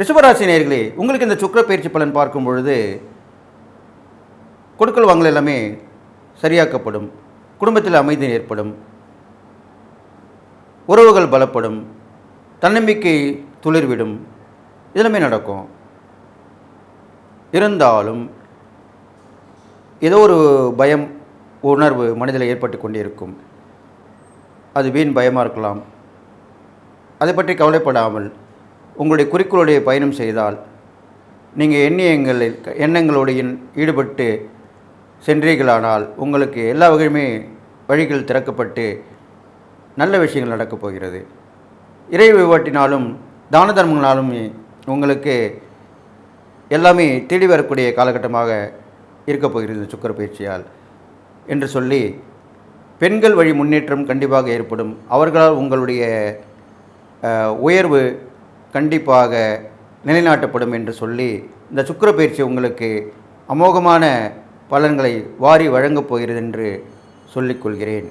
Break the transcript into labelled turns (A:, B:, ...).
A: ரிஷபராசி நேர்களே உங்களுக்கு இந்த சுக்கிர பயிற்சி பலன் பார்க்கும் பொழுது கொடுக்கல் வாங்கல் எல்லாமே சரியாக்கப்படும் குடும்பத்தில் அமைதி ஏற்படும் உறவுகள் பலப்படும் தன்னம்பிக்கை துளிர்விடும் இதெல்லாமே நடக்கும். இருந்தாலும் ஏதோ ஒரு பயம் உணர்வு மனதில் ஏற்பட்டு கொண்டிருக்கும். அது வீண் பயமாக இருக்கலாம். அதை பற்றி கவலைப்படாமல் உங்களுடைய குறிக்கோளுடைய பயணம் செய்தால் நீங்கள் எண்ணியங்களில் எண்ணங்களுடைய ஈடுபட்டு சென்றீர்களானால் உங்களுக்கு எல்லா வகையுமே வழிகள் திறக்கப்பட்டு நல்ல விஷயங்கள் நடக்கப் போகிறது. இறை வழிபாட்டினாலும் தான தர்மங்களாலும் உங்களுக்கு எல்லாமே தேடி வரக்கூடிய காலகட்டமாக இருக்கப் போகிறது சுக்கர பயிற்சியால் என்று சொல்லி பெண்கள் வழி முன்னேற்றம் கண்டிப்பாக ஏற்படும். அவர்களால் உங்களுடைய உயர்வு கண்டிப்பாக நிலைநாட்டப்படும் என்று சொல்லி இந்த சுக்கிர பயிற்சி உங்களுக்கு அமோகமான பலன்களை வாரி வழங்கப் போகிறது என்று சொல்லிக்கொள்கிறேன்